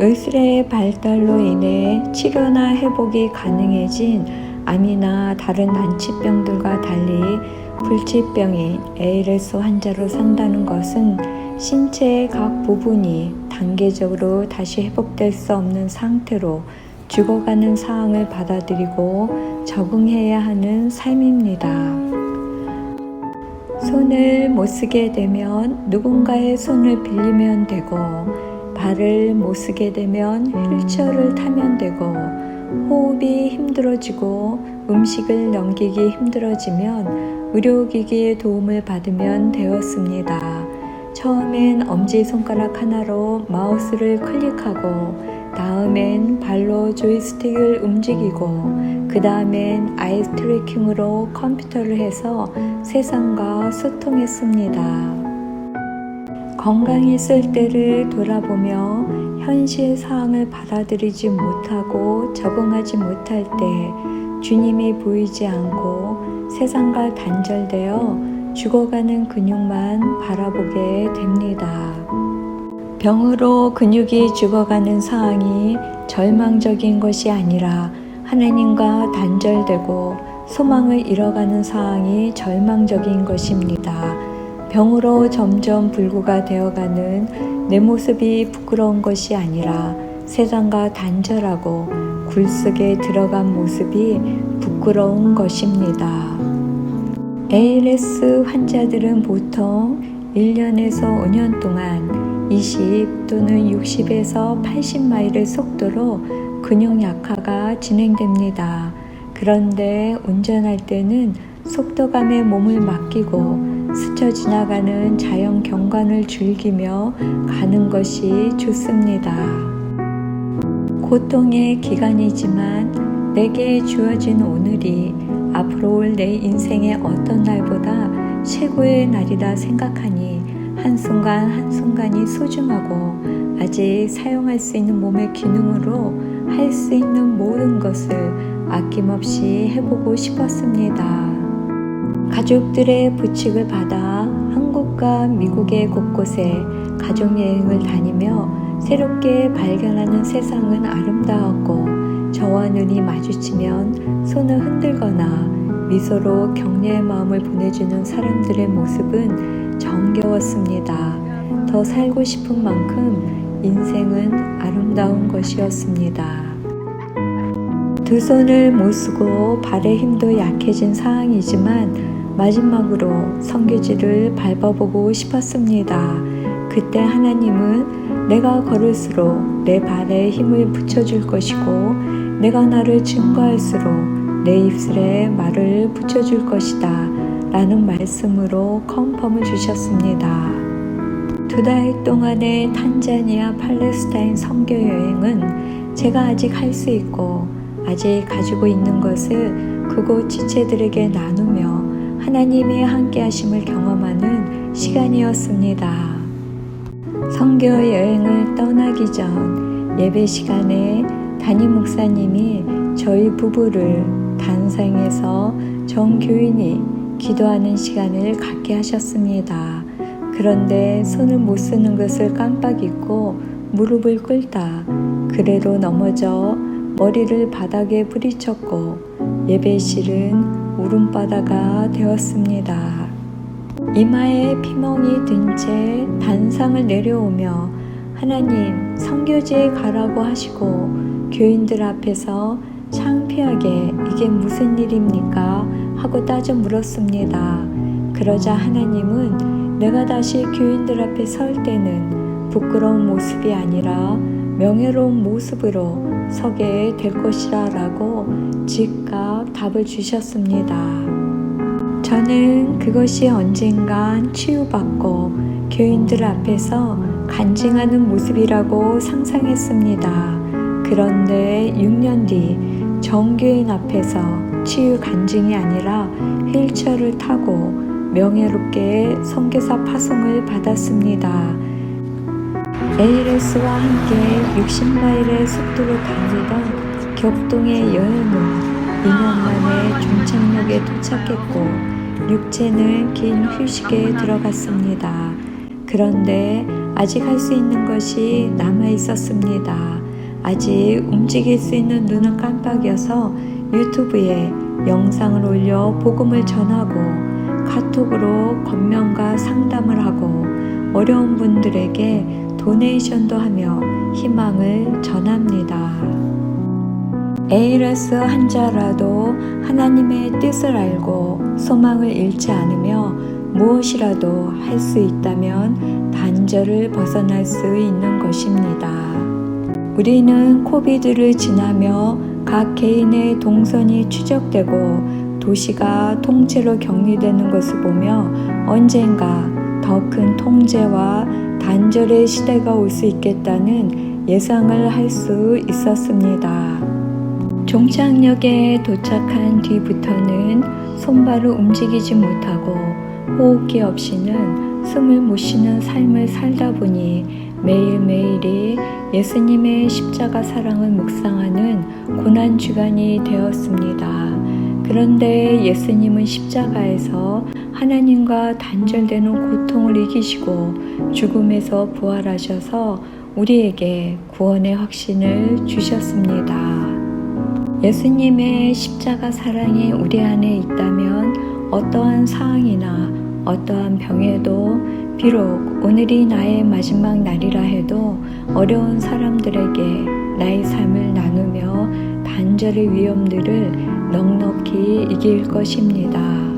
의술의 발달로 인해 치료나 회복이 가능해진 암이나 다른 난치병들과 달리 불치병인 ALS 환자로 산다는 것은 신체의 각 부분이 단계적으로 다시 회복될 수 없는 상태로 죽어가는 상황을 받아들이고 적응해야 하는 삶입니다. 손을 못 쓰게 되면 누군가의 손을 빌리면 되고, 발을 못 쓰게 되면 휠체어를 타면 되고, 호흡이 힘들어지고 음식을 넘기기 힘들어지면 의료기기의 도움을 받으면 되었습니다. 처음엔 엄지손가락 하나로 마우스를 클릭하고, 다음엔 발로 조이스틱을 움직이고, 그 다음엔 아이 트래킹으로 컴퓨터를 해서 세상과 소통했습니다. 건강했을 때를 돌아보며 현실 상황을 받아들이지 못하고 적응하지 못할 때 주님이 보이지 않고 세상과 단절되어 죽어가는 근육만 바라보게 됩니다. 병으로 근육이 죽어가는 상황이 절망적인 것이 아니라 하나님과 단절되고 소망을 잃어가는 상황이 절망적인 것입니다. 병으로 점점 불구가 되어가는 내 모습이 부끄러운 것이 아니라 세상과 단절하고 굴 속에 들어간 모습이 부끄러운 것입니다. ALS 환자들은 보통 1년에서 5년 동안 20 또는 60에서 80마일의 속도로 근육 약화가 진행됩니다. 그런데 운전할 때는 속도감에 몸을 맡기고 스쳐 지나가는 자연 경관을 즐기며 가는 것이 좋습니다. 고통의 기간이지만 내게 주어진 오늘이 앞으로 올 내 인생의 어떤 날보다 최고의 날이라 생각하니 한순간 한순간이 소중하고 아직 사용할 수 있는 몸의 기능으로 할 수 있는 모든 것을 아낌없이 해보고 싶었습니다. 가족들의 부축을 받아 한국과 미국의 곳곳에 가족여행을 다니며 새롭게 발견하는 세상은 아름다웠고 저와 눈이 마주치면 손을 흔들거나 미소로 격려의 마음을 보내주는 사람들의 모습은 정겨웠습니다. 더 살고 싶은 만큼 인생은 아름다운 것이었습니다. 두 손을 못 쓰고 발의 힘도 약해진 상황이지만 마지막으로 성교지를 밟아보고 싶었습니다. 그때 하나님은 내가 걸을수록 내 발에 힘을 붙여줄 것이고 내가 나를 증거할수록 내 입술에 말을 붙여줄 것이다. 라는 말씀으로 컨펌을 주셨습니다. 두 달 동안의 탄자니아 팔레스타인 선교 여행은 제가 아직 할 수 있고 아직 가지고 있는 것을 그곳 지체들에게 나누며 하나님의 함께하심을 경험하는 시간이었습니다. 선교 여행을 떠나기 전 예배 시간에 담임 목사님이 저희 부부를 단상에서 정교인이 기도하는 시간을 갖게 하셨습니다. 그런데 손을 못 쓰는 것을 깜빡 잊고 무릎을 꿇다 그래로 넘어져 머리를 바닥에 부딪혔고 예배실은 울음바다가 되었습니다. 이마에 피멍이 든 채 단상을 내려오며 하나님 성교지에 가라고 하시고 교인들 앞에서 창피하게 이게 무슨 일입니까? 하고 따져 물었습니다. 그러자 하나님은 내가 다시 교인들 앞에 설 때는 부끄러운 모습이 아니라 명예로운 모습으로 서게 될 것이라 라고 즉각 답을 주셨습니다. 저는 그것이 언젠간 치유받고 교인들 앞에서 간증하는 모습이라고 상상했습니다. 그런데 6년 뒤 정교인 앞에서 치유 간증이 아니라 휠체어를 타고 명예롭게 선교사 파송을 받았습니다. ALS와 함께 60마일의 속도로 달리던 격동의 여행은 2년 만에 종착역에 도착했고 육체는 긴 휴식에 들어갔습니다. 그런데 아직 할 수 있는 것이 남아 있었습니다. 아직 움직일 수 있는 눈은 깜빡여서 유튜브에 영상을 올려 복음을 전하고 카톡으로 건면과 상담을 하고 어려운 분들에게 도네이션도 하며 희망을 전합니다. 에이러스 한 자라도 하나님의 뜻을 알고 소망을 잃지 않으며 무엇이라도 할 수 있다면 단절을 벗어날 수 있는 것입니다. 우리는 코비드를 지나며 각 개인의 동선이 추적되고 도시가 통째로 격리되는 것을 보며 언젠가 더 큰 통제와 단절의 시대가 올 수 있겠다는 예상을 할 수 있었습니다. 종착역에 도착한 뒤부터는 손발을 움직이지 못하고 호흡기 없이는 숨을 못 쉬는 삶을 살다 보니 매일매일이 예수님의 십자가 사랑을 묵상하는 고난 주간이 되었습니다. 그런데 예수님은 십자가에서 하나님과 단절되는 고통을 이기시고 죽음에서 부활하셔서 우리에게 구원의 확신을 주셨습니다. 예수님의 십자가 사랑이 우리 안에 있다면 어떠한 상황이나 어떠한 병에도 비록 오늘이 나의 마지막 날이라 해도 어려운 사람들에게 나의 삶을 나누며 단절의 위험들을 넉넉히 이길 것입니다.